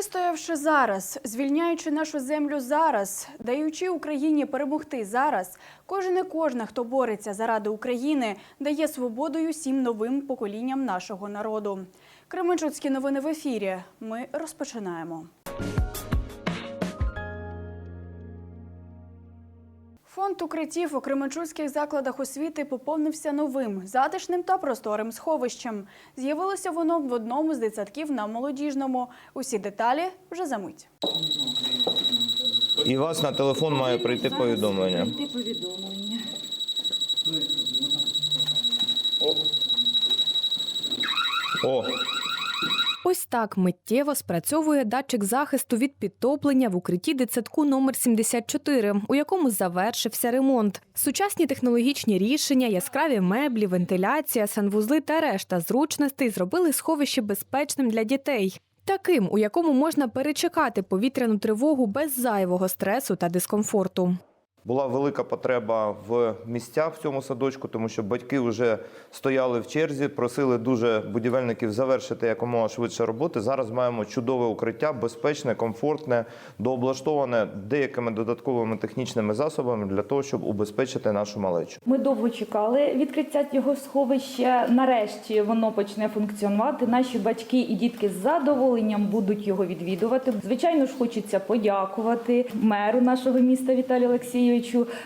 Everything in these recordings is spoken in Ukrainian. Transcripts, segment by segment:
Вистоявши зараз, звільняючи нашу землю зараз, даючи Україні перемогти зараз, кожен і кожна, хто бореться заради України, дає свободою всім новим поколінням нашого народу. Кременчуцькі новини в ефірі. Ми розпочинаємо. Фонд укриттів у кременчуцьких закладах освіти поповнився новим, затишним та просторим сховищем. З'явилося воно в одному з дитсадків на молодіжному. Усі деталі вже за мить. І вас на телефон має прийти повідомлення. Прийти повідомлення. О, Ось так миттєво спрацьовує датчик захисту від підтоплення в укритті дитсадку номер 74, у якому завершився ремонт. Сучасні технологічні рішення, яскраві меблі, вентиляція, санвузли та решта зручностей зробили сховище безпечним для дітей. Таким, у якому можна перечекати повітряну тривогу без зайвого стресу та дискомфорту. Була велика потреба в місцях в цьому садочку, тому що батьки вже стояли в черзі, просили дуже будівельників завершити якомога швидше роботи. Зараз маємо чудове укриття, безпечне, комфортне, дооблаштоване деякими додатковими технічними засобами для того, щоб убезпечити нашу малечу. Ми довго чекали відкриття цього сховища. Нарешті воно почне функціонувати. Наші батьки і дітки з задоволенням будуть його відвідувати. Звичайно ж, хочеться подякувати меру нашого міста Віталію Олексійовичу,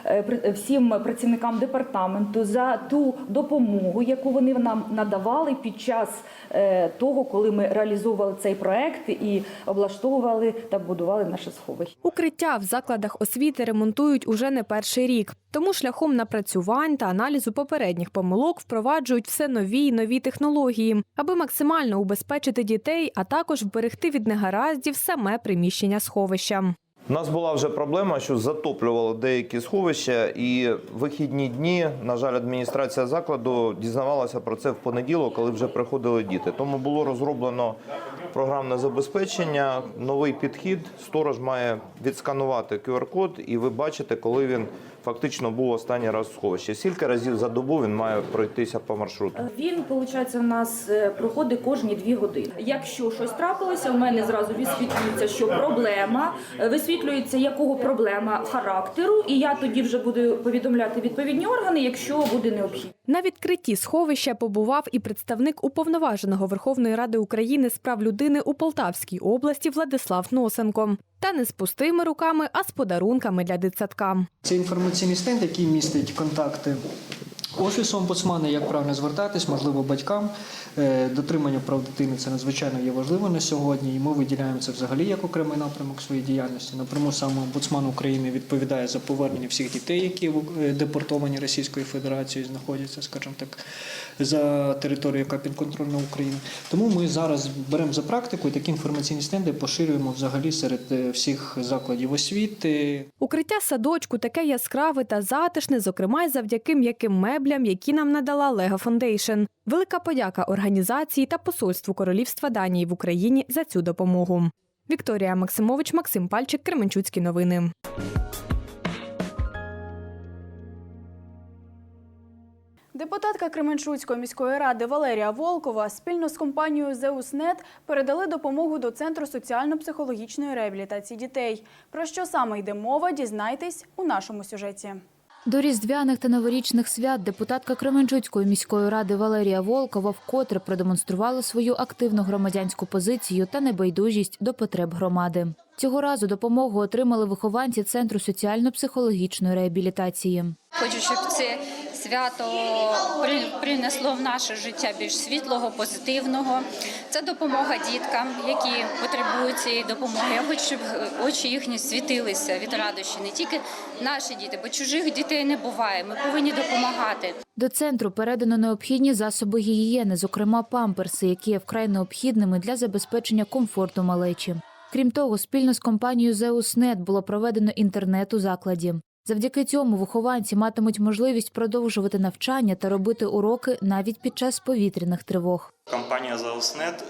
е, при- всім працівникам департаменту за ту допомогу, яку вони нам надавали під час е, того, коли ми реалізовували цей проект і облаштовували та будували наше сховище. Укриття в закладах освіти ремонтують уже не перший рік. Тому шляхом напрацювань та аналізу попередніх помилок впроваджують все нові й нові технології, аби максимально убезпечити дітей, а також вберегти від негараздів саме приміщення сховища. У нас була вже проблема, що затоплювали деякі сховища, і вихідні дні, на жаль, адміністрація закладу дізнавалася про це в понеділок, коли вже приходили діти. Тому було розроблено програмне забезпечення, новий підхід. Сторож має відсканувати QR-код, і ви бачите, коли він фактично був останній раз в сховищі. Скільки разів за добу він має пройтися по маршруту? Він, виходить, у нас е, проходить кожні дві години. Якщо щось трапилося, у мене зразу висвітлюється, що проблема, е, висвітлюється, якого проблема характеру, і я тоді вже буду повідомляти відповідні органи, якщо буде необхідно. На відкритті сховища побував і представник уповноваженого Верховної Ради України з прав людини у Полтавській області Владислав Носенко. Та не з пустими руками, а з подарунками для дитсадка. Це інформаційний стенд, який містить контакти офісу омбудсмана, як правильно звертатись, можливо, батькам. Е, Дотримання прав дитини це надзвичайно є важливо на сьогодні, і ми виділяємо це взагалі як окремий напрямок своєї діяльності. Напряму саме омбудсман України відповідає за повернення всіх дітей, які е, депортовані Російською Федерацією, знаходяться, скажімо так, за територією, яка підконтрольна України. Тому ми зараз беремо за практику і такі інформаційні стенди поширюємо взагалі серед е, всіх закладів освіти. Укриття садочку таке яскраве та затишне, зокрема й завдяки м'яким меблям, які нам надала Лего Фондейшн. Велика подяка організації та посольству Королівства Данії в Україні за цю допомогу. Вікторія Максимович, Максим Пальчик, Кременчуцькі новини. Депутатка Кременчуцької міської ради Валерія Волкова спільно з компанією «Зеуснет» передали допомогу до Центру соціально-психологічної реабілітації дітей. Про що саме йде мова, дізнайтесь у нашому сюжеті. До різдвяних та новорічних свят депутатка Кременчуцької міської ради Валерія Волкова вкотре продемонструвала свою активну громадянську позицію та небайдужість до потреб громади. Цього разу допомогу отримали вихованці Центру соціально-психологічної реабілітації. Хочу, щоб це свято при- принесло в наше життя більш світлого, позитивного. Це допомога діткам, які потребують цієї допомоги. Я хочу, щоб очі їхні світилися від радощі. Не тільки наші діти, бо чужих дітей не буває. Ми повинні допомагати. До центру передано необхідні засоби гігієни, зокрема памперси, які є вкрай необхідними для забезпечення комфорту малечі. Крім того, спільно з компанією «Зеуснет» було проведено інтернет у закладі. Завдяки цьому вихованці матимуть можливість продовжувати навчання та робити уроки навіть під час повітряних тривог. Компанія Заоснет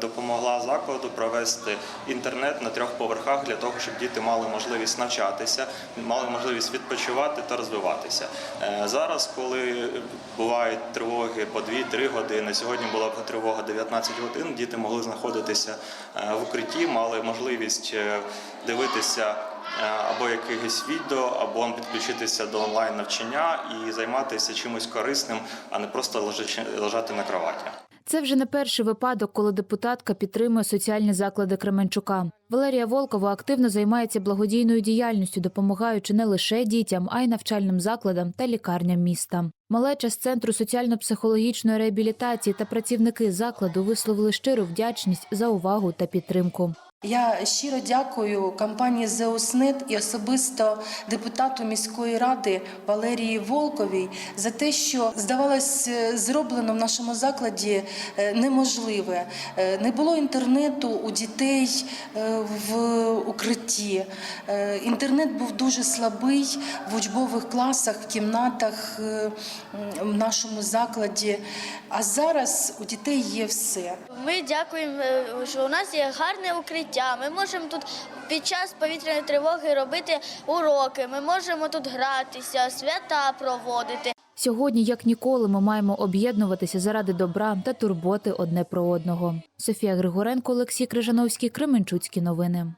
допомогла закладу провести інтернет на трьох поверхах для того, щоб діти мали можливість навчатися, мали можливість відпочивати та розвиватися. Е, Зараз, коли бувають тривоги по 2-3 години, сьогодні була тривога 19 годин, діти могли знаходитися е, в укритті, мали можливість е, дивитися або якихось відео, або підключитися до онлайн навчання і займатися чимось корисним, а не просто лежати на кроваті. Це вже не перший випадок, коли депутатка підтримує соціальні заклади Кременчука. Валерія Волкова активно займається благодійною діяльністю, допомагаючи не лише дітям, а й навчальним закладам та лікарням міста. Малеча з центру соціально-психологічної реабілітації та працівники закладу висловили щиру вдячність за увагу та підтримку. Я щиро дякую компанії «Зеоснет» і особисто депутату міської ради Валерії Волковій за те, що здавалось е, зроблено в нашому закладі е, неможливе. Е, Не було інтернету у дітей в укритті. Інтернет був дуже слабий в учбових класах, в кімнатах в нашому закладі. А зараз у дітей є все. Ми дякуємо, що у нас є гарне укриття. Ми можемо тут під час повітряної тривоги робити уроки. Ми можемо тут гратися, свята проводити. Сьогодні, як ніколи, ми маємо об'єднуватися заради добра та турботи одне про одного. Софія Григоренко, Олексій Крижановський, Кременчуцькі новини.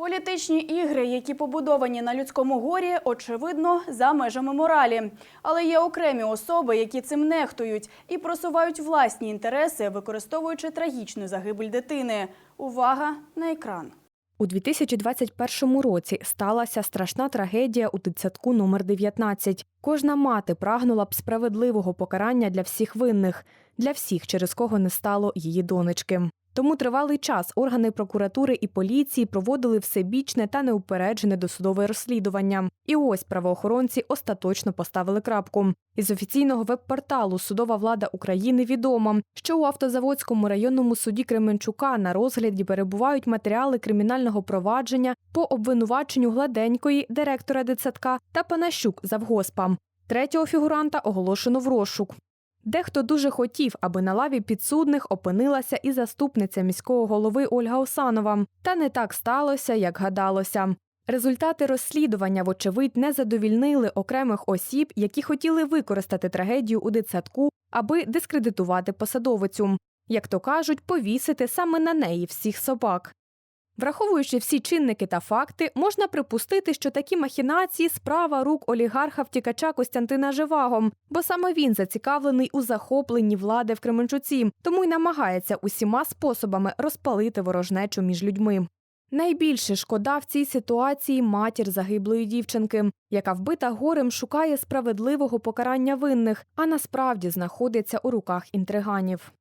Політичні ігри, які побудовані на людському горі, очевидно, за межами моралі. Але є окремі особи, які цим нехтують і просувають власні інтереси, використовуючи трагічну загибель дитини. Увага на екран. У 2021 році сталася страшна трагедія у дитсадку номер 19. Кожна мати прагнула б справедливого покарання для всіх винних, для всіх, через кого не стало її донечки. Тому тривалий час органи прокуратури і поліції проводили всебічне та неупереджене досудове розслідування. І ось правоохоронці остаточно поставили крапку. Із офіційного веб-порталу Судова влада України відомо, що у автозаводському районному суді Кременчука на розгляді перебувають матеріали кримінального провадження по обвинуваченню гладенької директора дитсадка та Панащук завгоспа. Третього фігуранта оголошено в розшук. Дехто дуже хотів, аби на лаві підсудних опинилася і заступниця міського голови Ольга Осанова. Та не так сталося, як гадалося. Результати розслідування, вочевидь, не задовільнили окремих осіб, які хотіли використати трагедію у дитсадку, аби дискредитувати посадовицю. Як то кажуть, повісити саме на неї всіх собак. Враховуючи всі чинники та факти, можна припустити, що такі махінації справа рук олігарха втікача Костянтина Живаго, бо саме він зацікавлений у захопленні влади в Кременчуці, тому й намагається усіма способами розпалити ворожнечу між людьми. Найбільше шкода в цій ситуації матір загиблої дівчинки, яка вбита горем шукає справедливого покарання винних, а насправді знаходиться у руках інтриганів.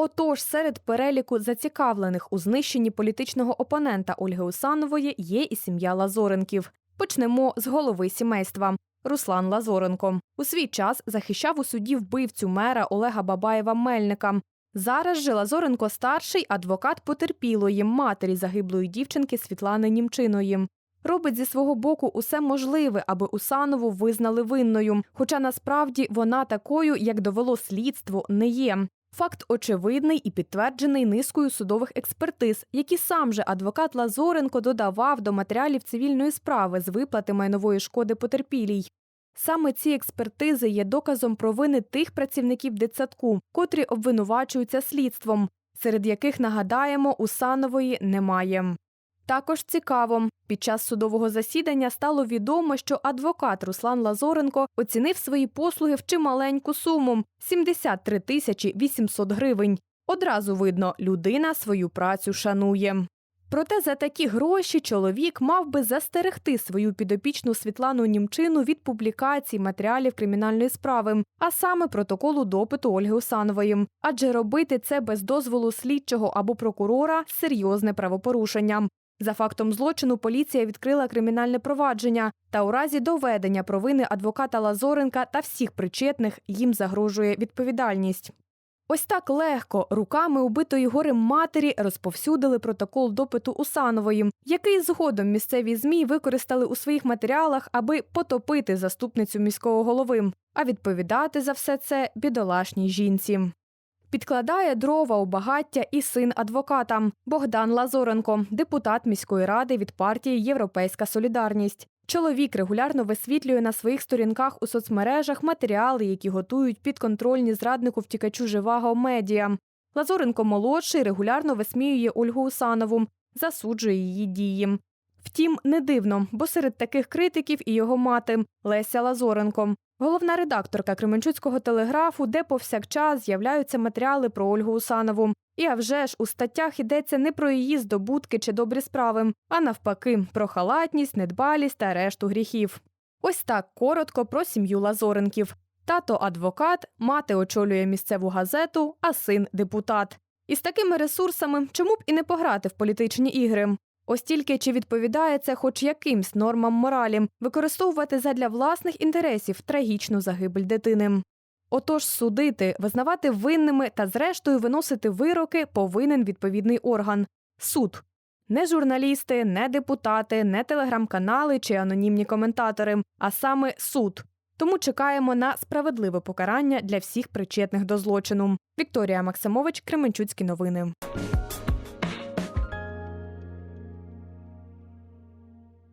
Отож, серед переліку зацікавлених у знищенні політичного опонента Ольги Усанової є і сім'я Лазоренків. Почнемо з голови сімейства. Руслан Лазоренко у свій час захищав у суді вбивцю мера Олега Бабаєва Мельника. Зараз же Лазоренко старший адвокат потерпілої матері загиблої дівчинки Світлани Німчиної. Робить зі свого боку усе можливе, аби Усанову визнали винною. Хоча насправді вона такою, як довело слідство, не є. Факт очевидний і підтверджений низкою судових експертиз, які сам же адвокат Лазоренко додавав до матеріалів цивільної справи з виплати майнової шкоди потерпілій. Саме ці експертизи є доказом провини тих працівників дитсадку, котрі обвинувачуються слідством, серед яких, нагадаємо, Усанової немає. Також цікаво, під час судового засідання стало відомо, що адвокат Руслан Лазоренко оцінив свої послуги в чималеньку суму 73 тисячі 800 гривень. Одразу видно, людина свою працю шанує. Проте за такі гроші чоловік мав би застерегти свою підопічну Світлану Німчину від публікацій матеріалів кримінальної справи, а саме протоколу допиту Ольги Усанової. Адже робити це без дозволу слідчого або прокурора серйозне правопорушення. За фактом злочину поліція відкрила кримінальне провадження, та у разі доведення провини адвоката Лазоренка та всіх причетних їм загрожує відповідальність. Ось так легко руками убитої горем матері розповсюдили протокол допиту Усанової, який згодом місцеві змі використали у своїх матеріалах, аби потопити заступницю міського голови, а відповідати за все це бідолашній жінці. Підкладає дрова у багаття і син адвоката Богдан Лазоренко, депутат міської ради від партії Європейська Солідарність. Чоловік регулярно висвітлює на своїх сторінках у соцмережах матеріали, які готують підконтрольні зраднику втікачу живаго медіа. Лазоренко молодший регулярно висміює Ольгу Усанову, засуджує її дії. Втім, не дивно, бо серед таких критиків і його мати Леся Лазоренко, головна редакторка Кременчуцького телеграфу, де повсякчас з'являються матеріали про Ольгу Усанову. І а вже ж у статтях йдеться не про її здобутки чи добрі справи, а навпаки, про халатність, недбалість та решту гріхів. Ось так коротко про сім'ю Лазоренків. Тато адвокат, мати очолює місцеву газету, а син депутат. І з такими ресурсами чому б і не пограти в політичні ігри? Ось тільки чи відповідає це хоч якимсь нормам моралі використовувати задля власних інтересів трагічну загибель дитини. Отож, судити, визнавати винними та, зрештою, виносити вироки повинен відповідний орган суд. Не журналісти, не депутати, не телеграм-канали чи анонімні коментатори, а саме суд. Тому чекаємо на справедливе покарання для всіх причетних до злочину. Вікторія Максимович, Кременчуцькі новини.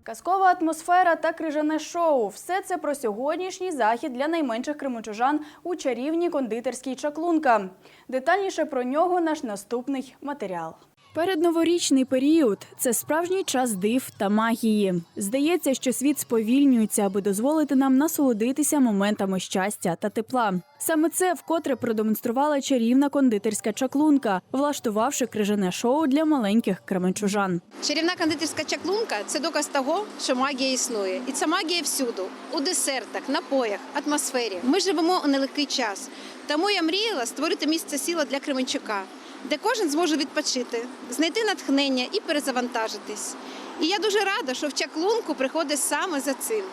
Казкова атмосфера та крижане шоу все це про сьогоднішній захід для найменших кримочужан у чарівній кондитерській чаклунка. Детальніше про нього наш наступний матеріал. Передноворічний період це справжній час див та магії. Здається, що світ сповільнюється, аби дозволити нам насолодитися моментами щастя та тепла. Саме це вкотре продемонструвала чарівна кондитерська чаклунка, влаштувавши крижане шоу для маленьких кременчужан. Чарівна кондитерська чаклунка це доказ того, що магія існує, і ця магія всюду у десертах, напоях, атмосфері. Ми живемо у нелегкий час. Тому я мріяла створити місце сіла для Кременчука, де кожен зможе відпочити, знайти натхнення і перезавантажитись. І я дуже рада, що в чаклунку приходить саме за цим.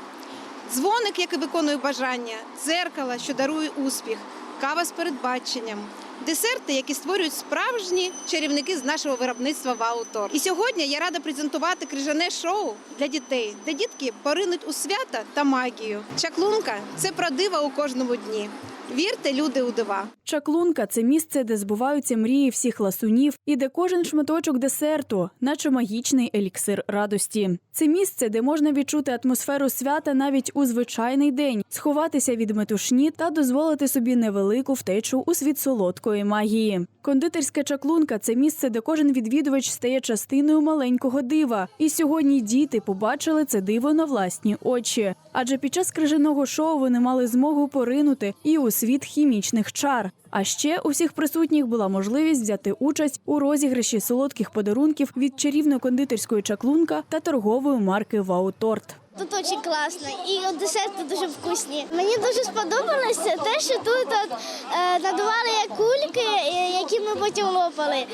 Дзвоник, який виконує бажання, дзеркало, що дарує успіх, кава з передбаченням, десерти, які створюють справжні чарівники з нашого виробництва Ваутор. І сьогодні я рада презентувати крижане шоу для дітей, де дітки поринуть у свята та магію. Чаклунка це про дива у кожному дні. Вірте, люди, у дива. Чаклунка це місце, де збуваються мрії всіх ласунів і де кожен шматочок десерту, наче магічний еліксир радості. Це місце, де можна відчути атмосферу свята навіть у звичайний день, сховатися від метушні та дозволити собі невелику втечу у світ солодкої магії. Кондитерська чаклунка це місце, де кожен відвідувач стає частиною маленького дива. І сьогодні діти побачили це диво на власні очі. Адже під час крижаного шоу вони мали змогу поринути і у світ хімічних чар. А ще у всіх присутніх була можливість взяти участь у розіграші солодких подарунків від чарівної кондитерської чаклунка та торгової марки Вауторт. Тут дуже класно і десерти дуже вкусні. Мені дуже сподобалося те, що тут от, е, надували кульки, е, які ми потім лопали.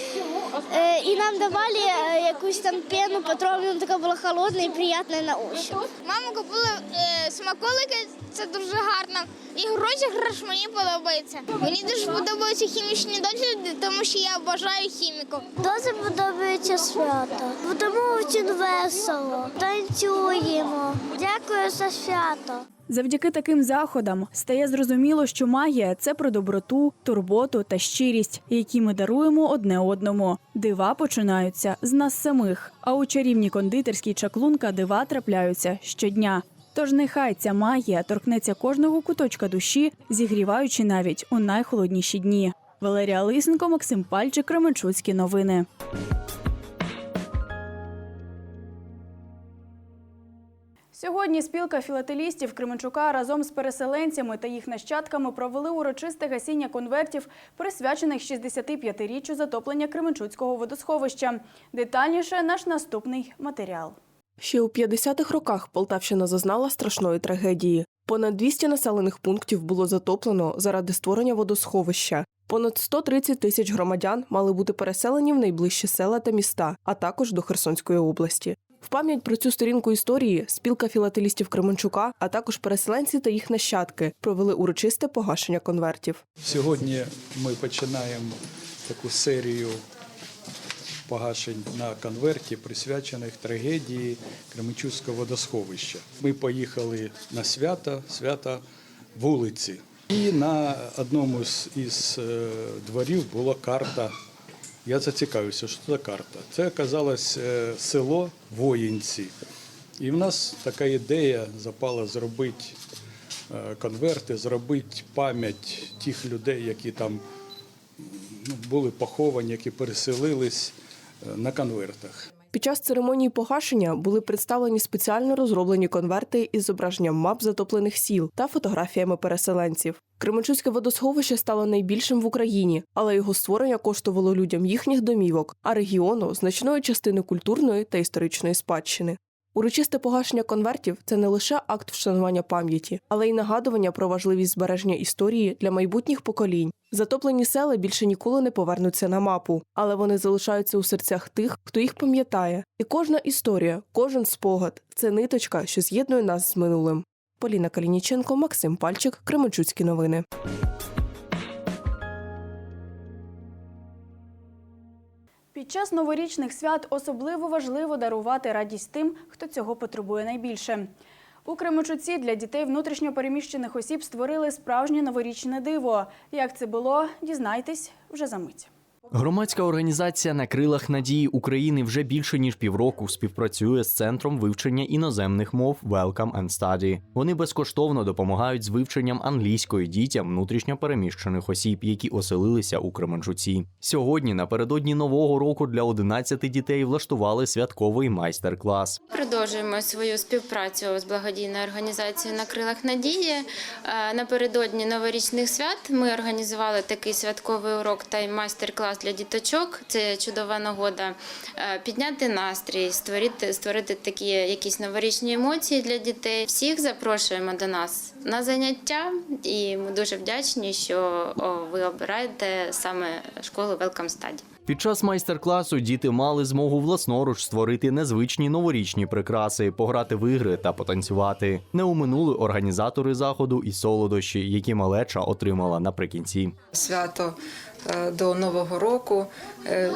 Е, і нам давали е, якусь там пену, патрон, така була холодна і приємна на ощупь. Мама купила е, смаколики, це дуже гарно. І розіграш мені подобається. Мені дуже подобаються хімічні досліди, тому що я бажаю хіміку. Дуже подобається свято. Тому дуже весело. Танцюємо. Дякую за свято. Завдяки таким заходам стає зрозуміло, що магія це про доброту, турботу та щирість, які ми даруємо одне одному. Дива починаються з нас самих. А у чарівній кондитерській чаклунка дива трапляються щодня. Тож нехай ця магія торкнеться кожного куточка душі, зігріваючи навіть у найхолодніші дні. Валерія Лисенко, Максим Пальчик, Кременчуцькі новини. Сьогодні спілка філателістів Кременчука разом з переселенцями та їх нащадками провели урочисте гасіння конвертів, присвячених 65-річчю затоплення Кременчуцького водосховища. Детальніше наш наступний матеріал. Ще у 50-х роках Полтавщина зазнала страшної трагедії. Понад 200 населених пунктів було затоплено заради створення водосховища. Понад 130 тисяч громадян мали бути переселені в найближчі села та міста, а також до Херсонської області. В пам'ять про цю сторінку історії спілка філателістів Кременчука, а також переселенці та їх нащадки провели урочисте погашення конвертів. Сьогодні ми починаємо таку серію погашень на конверті, присвячених трагедії Кременчуцького водосховища. Ми поїхали на свято, свято вулиці. І на одному з із е, дворів була карта. Я зацікавився, що це карта. Це оказалось е, село Воїнці. І в нас така ідея запала зробити е, конверти, зробити пам'ять тих людей, які там ну, були поховані, які переселились на конвертах. Під час церемонії погашення були представлені спеціально розроблені конверти із зображенням мап затоплених сіл та фотографіями переселенців. Кременчуцьке водосховище стало найбільшим в Україні, але його створення коштувало людям їхніх домівок, а регіону значної частини культурної та історичної спадщини. Урочисте погашення конвертів це не лише акт вшанування пам'яті, але й нагадування про важливість збереження історії для майбутніх поколінь. Затоплені села більше ніколи не повернуться на мапу, але вони залишаються у серцях тих, хто їх пам'ятає. І кожна історія, кожен спогад це ниточка, що з'єднує нас з минулим. Поліна Калініченко, Максим Пальчик, Кременчуцькі новини. Під час новорічних свят особливо важливо дарувати радість тим, хто цього потребує найбільше. У Кременчуці для дітей внутрішньопереміщених осіб створили справжнє новорічне диво. Як це було, дізнайтесь вже за мить. Громадська організація на крилах надії України вже більше ніж півроку співпрацює з центром вивчення іноземних мов Welcome and Study. Вони безкоштовно допомагають з вивченням англійської дітям внутрішньопереміщених осіб, які оселилися у Кременчуці. Сьогодні, напередодні нового року, для 11 дітей влаштували святковий майстер-клас. Продовжуємо свою співпрацю з благодійною організацією на крилах надії. Е, Напередодні новорічних свят ми організували такий святковий урок та майстер-клас для діточок. Це чудова нагода е, підняти настрій, створити, створити такі якісь новорічні емоції для дітей. Всіх запрошуємо до нас на заняття, і ми дуже вдячні, що ви обираєте саме школу Welcome Study. Під час майстер-класу діти мали змогу власноруч створити незвичні новорічні прикраси, пограти в ігри та потанцювати. Не уминули організатори заходу і солодощі, які малеча отримала наприкінці. свято е, до Нового року. Е,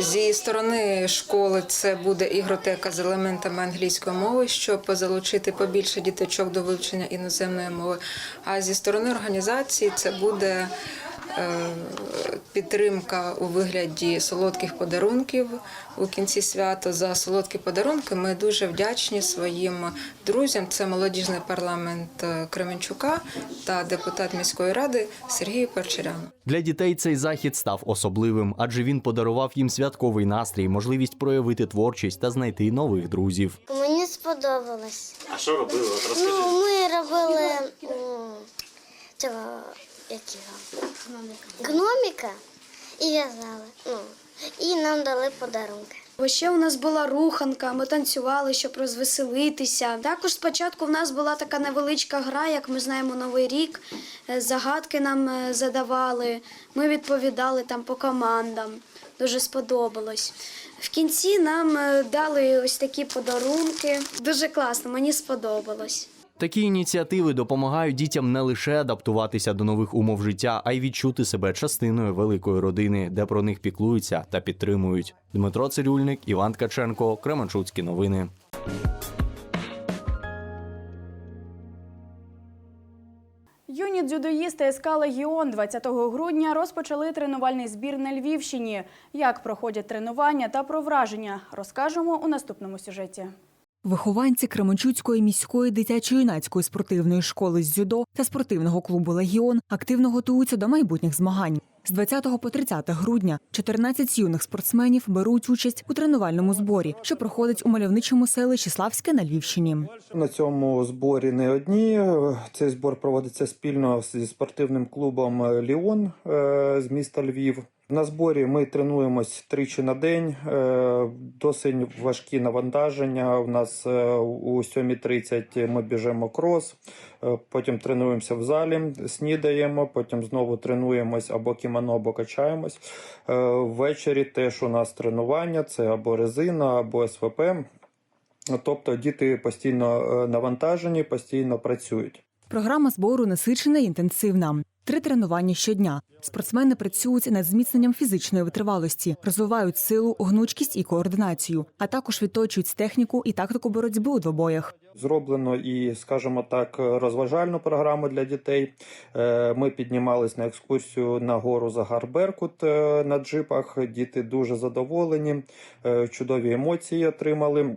Зі сторони школи це буде ігротека з елементами англійської мови, щоб залучити побільше діточок до вивчення іноземної мови. А зі сторони організації це буде підтримка у вигляді солодких подарунків у кінці свята. За солодкі подарунки ми дуже вдячні своїм друзям. Це молодіжний парламент е, Кременчука та депутат міської ради Сергій Перчерян. Для дітей цей захід став особливим, адже він подарував їм святковий настрій, можливість проявити творчість та знайти нових друзів. Мені сподобалось. А що робили? Розкажи. Ну, ми робили цього як його? гноміка і в'язали. Ну, і нам дали подарунки. Бо ще у нас була руханка, ми танцювали, щоб розвеселитися. Також спочатку в нас була така невеличка гра, як ми знаємо, Новий рік. Е, Загадки нам е, задавали, ми відповідали там по командам. Дуже сподобалось. В кінці нам е, дали ось такі подарунки. Дуже класно, мені сподобалось. Такі ініціативи допомагають дітям не лише адаптуватися до нових умов життя, а й відчути себе частиною великої родини, де про них піклуються та підтримують. Дмитро Цирюльник, Іван Ткаченко, Кременчуцькі новини. Юні дзюдоїсти СК Легіон 20 грудня розпочали тренувальний збір на Львівщині. Як проходять тренування та про враження, розкажемо у наступному сюжеті. Вихованці Кременчуцької міської дитячо-юнацької спортивної школи з дзюдо та спортивного клубу Легіон активно готуються до майбутніх змагань. З 20 по 30 грудня 14 юних спортсменів беруть участь у тренувальному зборі, що проходить у мальовничому селищі Славське на Львівщині. На цьому зборі не одні. Цей збор проводиться спільно зі спортивним клубом Ліон е, з міста Львів. На зборі ми тренуємось тричі на день. е, Досить важкі навантаження. У нас е, у 7.30 ми біжимо крос, е, потім тренуємося в залі, снідаємо, потім знову тренуємось або кімоно, або качаємось. Ввечері теж у нас тренування: це або резина, або СВП. Тобто діти постійно навантажені, постійно працюють. Програма збору насичена і інтенсивна. Три тренування щодня. Спортсмени працюють над зміцненням фізичної витривалості, розвивають силу, гнучкість і координацію, а також відточують техніку і тактику боротьби у двобоях. Зроблено і, скажімо так, розважальну програму для дітей. Е, Ми піднімались на екскурсію на гору Загар Беркут е, на джипах. Діти дуже задоволені, е, чудові емоції отримали.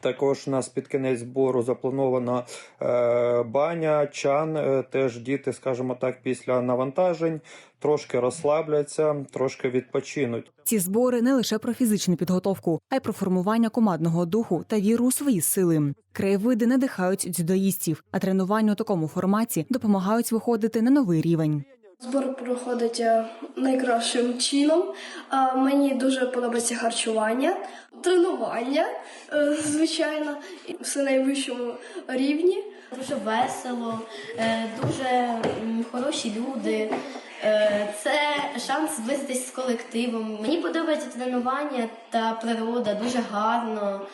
Також у нас під кінець збору запланована е, баня, чан. Е, Теж діти, скажімо так, після навантажень трошки розслабляться, трошки відпочинуть. Ці збори не лише про фізичну підготовку, а й про формування командного духу та віру у свої сили. Краєвиди надихають дзюдоїстів, а тренування у такому форматі допомагають виходити на новий рівень. Збор проходить е, найкращим чином. А Мені дуже подобається харчування, тренування, е, звичайно, все найвищому рівні. Дуже весело, е, дуже хороші люди. Е, Це шанс зблизитись з колективом. Мені подобається тренування та природа, дуже гарно.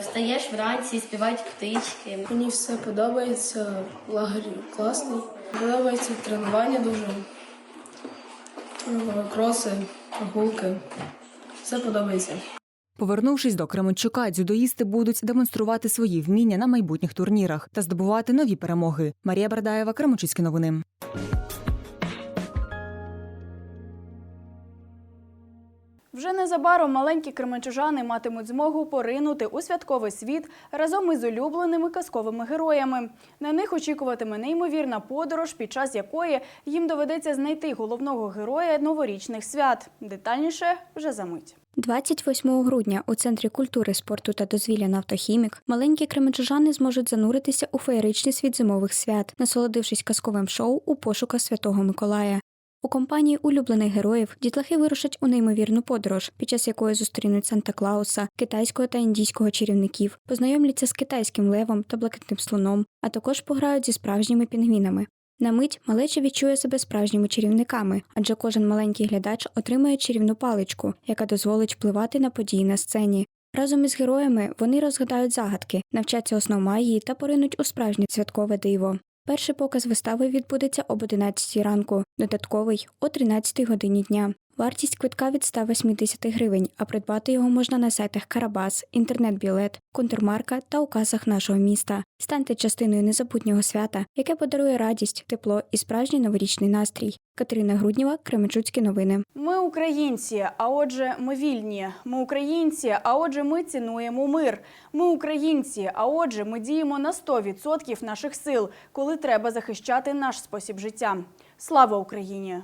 Встаєш вранці, співають птички. Мені все подобається, лагерь класний. Подобається тренування дуже. Кроси, прогулки. Все подобається. Повернувшись до Кременчука, дзюдоїсти будуть демонструвати свої вміння на майбутніх турнірах та здобувати нові перемоги. Марія Бардаєва, Кременчуцькі новини. Вже незабаром маленькі кременчужани матимуть змогу поринути у святковий світ разом із улюбленими казковими героями. На них очікуватиме неймовірна подорож, під час якої їм доведеться знайти головного героя новорічних свят. Детальніше вже за мить. 28 грудня у центрі культури, спорту та дозвілля «Нафтохімік» маленькі кременчужани зможуть зануритися у феєричний світ зимових свят, насолодившись казковим шоу у пошуках Святого Миколая. У компанії улюблених героїв дітлахи вирушать у неймовірну подорож, під час якої зустрінуть Санта Клауса, китайського та індійського чарівників, познайомляться з китайським левом та блакитним слоном, а також пограють зі справжніми пінгвінами. На мить малеча відчує себе справжніми чарівниками, адже кожен маленький глядач отримає чарівну паличку, яка дозволить впливати на події на сцені. Разом із героями вони розгадають загадки, навчаться основ магії та поринуть у справжнє святкове диво. Перший показ вистави відбудеться об 11 ранку, додатковий о 13 годині дня. Вартість квитка від 180 гривень, а придбати його можна на сайтах Карабас, інтернет-білет, контрмарка та у касах нашого міста. Станьте частиною незабутнього свята, яке подарує радість, тепло і справжній новорічний настрій. Катерина Грудніва, Кременчуцькі новини. Ми українці, а отже, ми вільні. Ми українці, а отже, ми цінуємо мир. Ми українці, а отже, ми діємо на 100% наших сил, коли треба захищати наш спосіб життя. Слава Україні!